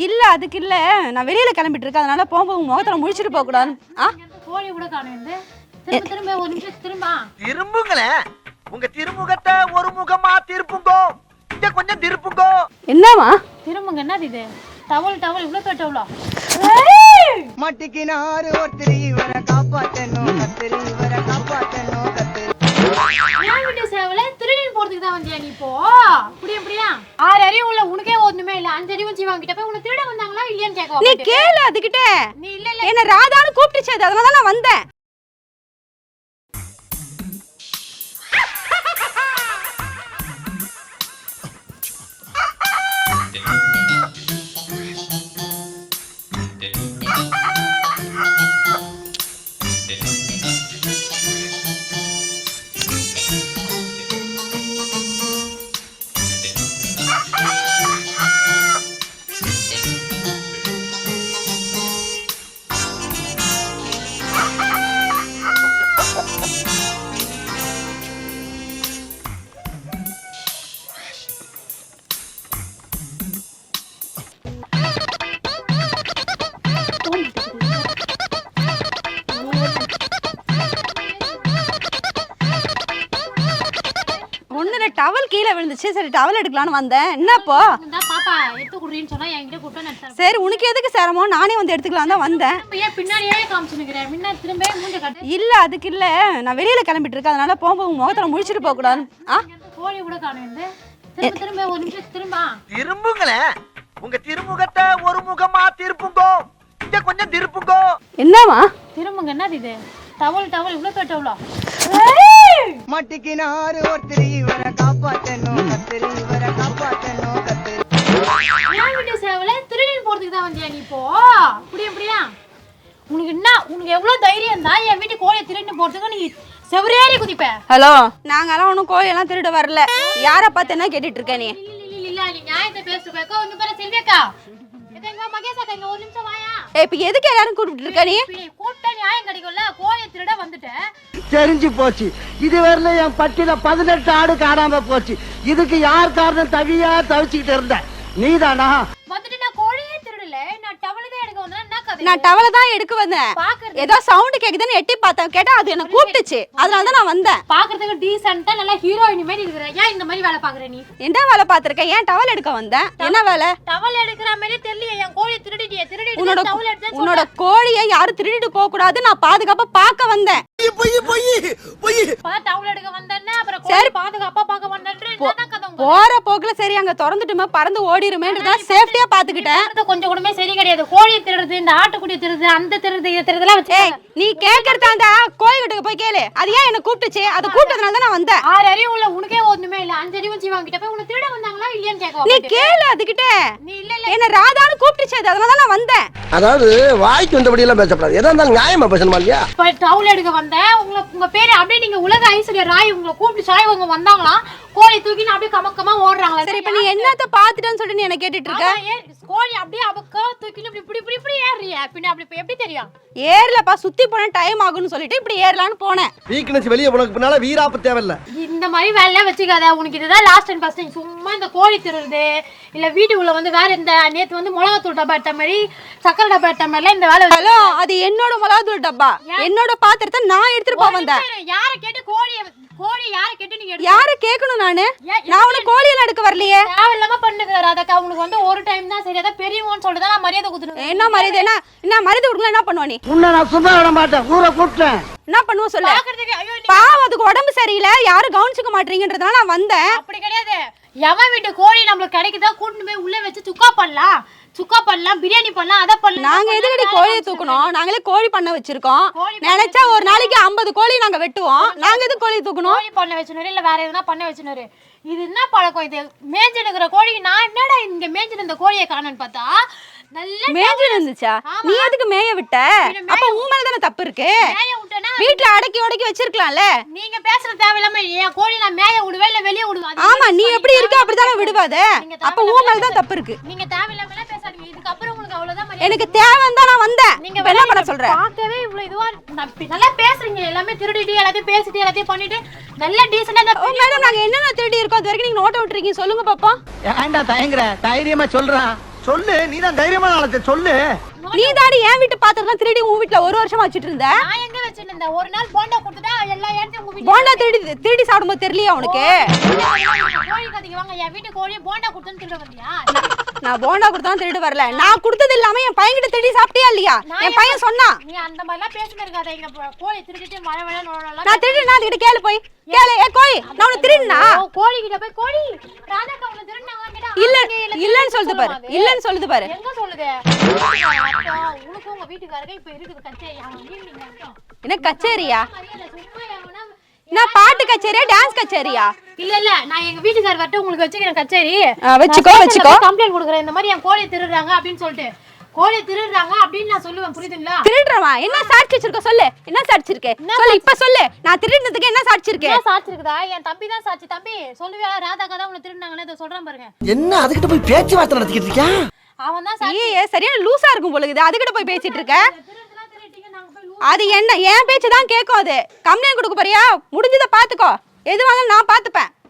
இல்ல அதுக்கு இல்ல. நான் வெளியில கிளம்பிட்டு இருக்கேன் அதனால போகும்போது முகத்துல முடிச்சிட்டு போக கூடாது ஆ? கோழி கூட காணும் இந்த திரும்ப திரும்ப ஒரு நிமிஷம் திரும்ப. திரும்புங்களேன் உங்க திருமுகத்தை ஒரு முகமா திருப்புங்கோ. இங்க கொஞ்சம் திருப்புங்கோ. என்னவா திரும்புங்க என்னது இது? டவல் டவல் இவ்வளோ பேர் டவலா? மட்டிக்கினாரு ஒருத்தர் இவரை காப்பாத்தணும் கத்திரி இவரை காப்பாத்தணும் கத்திரி. சேவல திருடின்னு போறதுக்கு தான் வந்தியா நீ இப்போ? ஆறு அறிவு உள்ள உனக்கே ஒண்ணுமே இல்ல. அஞ்சு அறிவு ஜீவன் கிட்ட போய் உன்னை திருட வந்தாங்களா இல்லையான்னு கேட்க நீ கேளு அதுகிட்ட. நீ இல்ல இல்ல. என்ன ராதான்னு கூப்பிட்டுச்சு. அது அதனால தான் நான் வந்தேன். டவல் கீழே விழுந்துச்சு. சரி டவல் எடுக்கலாம்னு வந்தேன். என்னப்போ? பாப்பா எடுத்து குடுறீன்னு சொன்னா என்கிட்ட நடத்தாரு சரி உனக்கு எதுக்கு சிரமம்? நானே வந்து எடுத்துக்கலாம் தான் வந்தேன். இப்ப ஏன் பின்னாடியே காமிச்சுனுக்கிறேன் முன்ன திரும்ப மூஞ்ச காட்டு இல்ல அதுக்கு இல்ல. நான் வெளியில கிளம்பிட்டு இருக்கேன் அதனால போகும்போது முகத்துல முடிச்சிட்டு போக கூடாது ஆ? கோழி கூட காணும் திரும்ப திரும்ப ஒரு நிமிஷம் திரும்ப. திரும்புங்களேன் உங்க திருமுகத்தை ஒரு முகமா திருப்புங்கோ. இங்க கொஞ்சம் திருப்புங்கோ. என்னவா திரும்புங்க என்னது இது? டவல் டவல் இவ்வளோ பேர் டவலா மட்டிக்கினாரு ஒருத்தர் இவரை காப்பாத்தணும் கத்திரி இவரை காப்பாத்தணும் கத்திரி. ஏன் வீட்டு சேவல திருடின்னு போறதுக்கு தான் வந்தியா நீ இப்போ? இப்படி இப்படியா உனக்கு என்ன உனக்கு எவ்வளவு தைரியம் தான் என் வீட்டு கோழியை திருடின்னு போறதுக்கு நீ செவரேறி குதிப்ப? ஹலோ? நாங்கெல்லாம் ஒன்றும் கோழியெல்லாம் திருட வரல. யாரை பார்த்து என்ன கேட்டுட்டு இருக்க நீ? இல்ல, இல்ல, நீ நியாயத்தை பேசுற பேக்கோ இங்க பாரு செல்வியக்கா எங்க மகேஷ் அக்கா இங்க ஒரு நிமிஷம் வாயா. இப்ப எதுக்கு எல்லாரும் கூப்பிட்டு இருக்க நீ? கூப்பிட்டா நியாயம் கிடைக்கும்ல? கோழியை திருட வந்துட்டேன். தெரிஞ்சு போச்சு. இதுவரையில என் பட்டியல பதினெட்டு ஆடு காணாம போச்சு. இதுக்கு யார் காரணம் தவியா தவிச்சுக்கிட்டு இருந்த? நீதானா வந்துட்டு நான் கோழியே திருடல நான் டவல் தான் எடுக்க வந்தேன் என்ன கதை நான் டவலை தான் எடுக்க வந்தேன். பாக்குறது ஏதோ சவுண்ட் கேக்குதுன்னு எட்டி பார்த்தேன். கேட்டா அது என்ன கூப்பிட்டுச்சு. அதனால தான் நான் வந்தேன். பாக்குறதுக்கு டீசெண்டா நல்லா ஹீரோயின் மாதிரி இருக்கிற ஏன் இந்த மாதிரி வேலை பாக்குற நீ? என்ன வேலை பார்த்திருக்க? ஏன் டவல் எடுக்க வந்தேன்? என்ன வேலை? டவல் எடுக்கிற மாதிரி தெரியல என் கோழியை திருடிட்டியே திருடிட்டு உன்னோட டவல் எடுத்து உன்னோட கோழியை யாரும் திருடிட்டு போக கூடாது நான் பாதுகாப்பா பார்க்க வந்தேன். பொய் பொய் பொய் டவல் எடுக்க வந்தேன்னா அப்புறம் கோழி பாதுகாப்பா பார்க்க போற போக்குல சரி அங்க திறந்துட்டுமே பறந்து ஓடிருமேன்றதா சேஃப்டியா பாத்துக்கிட்டேன். கொஞ்சம் கூடமே சரி கிடையாது. கோழி திருடுறது இந்த ஆட்டுக்குடி திருடுது அந்த திருடுது இது திருடுதெல்லாம் வச்சு நீ கேக்குறதாண்டா கோயில்கிட்ட போய் கேளு. அது ஏன் என்ன கூப்பிட்டுச்சு? அதை கூப்பிட்டதுனால தான் நான் வந்தேன். ஆறு அறிவு உள்ள உனக்கே ஒண்ணுமே இல்ல. அஞ்சு அறிவு ஜீவன் கிட்ட போய் உன்னை திருட வந்தாங்களா இல்லையான்னு கேட்க நீ. கேளு அதுகிட்ட நீ இல்ல இல்ல. என்ன ராதான்னு கூப்பிட்டுச்சு அது. அதனால தான் நான் வந்தேன். அதாவது வாய்க்கு வந்தபடி எல்லாம் பேசப்படாது. எதா இருந்தாலும் நியாயமா பேசணுமா இல்லையா? இப்ப டவுல் எடுக்க வந்தேன். உங்களை உங்க பேரு அப்படியே நீங்க உலக ஐஸ்வர்யா ராய் உங்களை கூப்பிட்டு சாய் அவங்க வந்தாங்களாம். கோழி தூக்கின்னு அப்படியே கமக்கமா ஓடுறாங்களா. சரி இப்ப நீ என்னத்த பாத்துட்டேன்னு சொல்லிட்டு நீ என்ன கேட்டுட்டு இருக்க கோழி அப்படியே அவக்க தூக்கின்னு இப்படி இப்படி இப்படி இப்படி ஏறுறிய. பின்ன அப்படி இப்ப எப்படி தெரியும்? ஏர்லப்பா சுத்தி போன டைம் ஆகும்னு சொல்லிட்டு இப்படி ஏறலான்னு போனேன். வீக்னஸ் வெளியே போனதுக்கு பின்னால வீராப்பு தேவையில்ல. இந்த மாதிரி வேலைலாம் வச்சுக்காத. உனக்கு இதுதான் லாஸ்ட் அண்ட் ஃபர்ஸ்ட் சும்மா இந்த கோழி திருடுறது. இல்ல வீட்டுக்குள்ள வந்து வேற இந்த நேத்து வந்து மிளகாத்தூள் டப்பா எடுத்த மாதிரி சக்கரை டப்பா எடுத்த மாதிரிலாம் இந்த வேலை ஹலோ அது என்னோட மிளகாத்தூள் டப்பா. என்னோட பாத்திரத்தை நான் எடுத்துட்டு போக வந்தேன். யாரை கேட்டு கோழிய கோழி யாரை கேட்டு நீங்க யார கேட்கணும் நானு? ஏன் நான் உனக்கு கோழியெல்லாம் எடுக்க வரலையே. தேவையில்லாம பண்ணுகிறாரு அதக்கா உனக்கு வந்து ஒரு டைம் தான் சரி. அதான் பெரியவங்கன்னு சொல்லிட்டு தான் நான் மரியாதை கொடுத்துருக்கேன் என்ன மரியாதை? என்ன என்ன மரியாதை கொடுக்கல என்ன பண்ணுவ நீ? உன்னை நான் சும்மா விட மாட்டேன். ஊரை கூப்பிட்டேன். என்ன பண்ணுவ சொல்லு? பாக்குறதுக்கு ஐயோ நீ பாவம் அதுக்கு உடம்பு சரியில்லை. யாரும் கவனிச்சுக்க மாட்டீங்கன்றதுனால நான் வந்தேன். அப்படி கிடையாது. எவன் வீட்டு கோழி நம்மளுக்கு கிடைக்குதா கூட்டிட்டு போய் உள்ள வச்சு சுக்கா பண்ணலாம். சுக்கா பண்ணலாம் பிரியாணி பண்ணலாம் அதை பண்ணலாம். நாங்க எதுக்கடி கோழியை தூக்கணும்? நாங்களே கோழி பண்ண வச்சிருக்கோம். கோழி பண்ண நினைச்சா ஒரு நாளைக்கு ஐம்பது கோழி நாங்க வெட்டுவோம். நாங்க எதுக்கு கோழி தூக்கணும்? கோழி பண்ண வச்சுனாரு இல்ல வேற எதுனா பண்ண வச்சுனாரு. இது என்ன பழக்கம்? இது மேய்ஞ்சினுக்கிற கோழி. நான் என்னடா இங்க மேய்ஞ்சின இந்த கோழியை காணன்னு பார்த்தா நல்ல மேய்ஞ்சு இருந்துச்சா. நீ எதுக்கு மேய விட்ட? அப்ப உன் மேல தானே தப்பு இருக்கு? மேய விட்டேன்னா வீட்டுல அடக்கி உடக்கி வச்சிருக்கலாம்ல? நீங்க பேசுற தேவையில்லாம என் கோழி நான் மேய விடுவேன் இல்ல வெளிய விடுவேன்? ஆமா நீ எப்படி இருக்க அப்படித்தானே விடுவாத நீங்க அப்ப உன் மேல தான் தப்பு இருக்கு. நீங்க தேவையில்லாம எல்லாம் பேசாதீங்க இதுக்கப்புறம் உங்களுக்கு அவ்வளவுதான் மரியாதை. எனக்கு தேவைன்னு தான் நான் வந்தேன். நீங்க என்ன பண்ண வேணா சொல்ற? பார்க்கவே இவ்வளவு இதுவா நல்லா பேசுறீங்க. எல்லாமே திருடிட்டு எல்லாத்தையும் பேசிட்டு எல்லாத்தையும் பண்ணிட்டு நல்ல டீசெண்டா மேடம் நாங்க என்னென்ன திருடி இருக்கோம்? அது வரைக்கும் நீங்க நோட் விட்டுருக்கீங்க சொல்லுங்க பாப்போம் ஏன்டா தயங்குற? தைரியமா சொல்றான் சொல்லு. நீ தான் தைரியமான ஆளத்தை சொல்லு. நீ தாடி என் வீட்டு பாத்திரம் திருடி உன் வீட்டுல ஒரு வருஷமா வச்சுட்டு இருந்த? நான் எங்க வச்சிருந்தேன்? ஒரு நாள் போண்டா கொடுத்துட்டா எல்லா இடத்தையும் உங்க போண்டா திருடி திருடி சாப்பிடும்போது தெரியலையா உனக்கு? கோழி கதைக்கு வாங்க. என் வீட்டு கோழியை போண்டா கொடுத்தேன்னு திருட வந்தியா? நான் போண்டா கொடுத்தா திருடு வரல. நான் கொடுத்தது இல்லாம என் பையன்கிட்ட திருடி சாப்பிட்டியா இல்லையா? என் பையன் சொன்னான். நீ அந்த மாதிரிலாம் பேசிட்டு இருக்காத. எங்க கோழி திருடிட்டு மழை மழை நோழலாம் நான் திருடி நான் அதுகிட்ட கேளு போய். கேளு. ஏ கோய் நான் உனக்கு திருடினா? கோழி கிட்ட போய் கோழி ராதாக்கா உன்னை திருடினாங்களான்னு கேட்டா, இல்ல இல்லன்னு சொல்லுது பாரு? இல்லன்னு சொல்லுது பாரு. எங்க சொல்லுது? உனக்கும் உங்க வீட்டுக்காரங்க இப்ப இருக்குது கச்சேரி. என்ன கச்சேரியா? நான் பாட்டு கச்சேரியா டான்ஸ் கச்சேரியா? இல்ல இல்ல. நான் எங்க வீட்டுக்கார வரட்டு உங்களுக்கு வச்சுக்கிறேன் கச்சேரி. வச்சுக்கோ, வச்சுக்கோ. கம்ப்ளைண்ட் கொடுக்குறேன். இந்த மாதிரி என் கோழி திருடுறாங்க அப்படின்னு சொல்லிட்டு. கோழி திருடுறாங்க அப்படின்னு நான் சொல்லுவேன். புரியுதுங்களா? திருடுறவா? என்ன சாட்சி வச்சிருக்க? சொல்லு. என்ன சாட்சி இருக்கு? சொல்லு இப்ப சொல்லு. நான் திருடினதுக்கு என்ன சாட்சி இருக்கு? என்ன சாட்சி இருக்குதா? என் தம்பி தான் சாட்சி. தம்பி சொல்லுவியா? ராதாக்கா தான் உன்னை திருடினாங்கன்னு இதை சொல்றேன் பாருங்க. என்ன அதுகிட்ட போய் பேச்சுவார்த்தை நடத்திக்கிட்டு இருக்கியா? அவன் தான் சரியான லூசா இருக்கும் பொழுது அதுகிட்ட போய் பேசிட்டு இருக்க திருடுலாம் திருடிட்டீங்க நாங்க போய் லூ- அது என்ன? என் பேச்சு தான் கேட்கும் அது. கம்ப்ளைண்ட் கொடுக்க போறியா? முடிஞ்சதை பார்த்துக்கோ. எது நான் பார்த்துப்பேன்.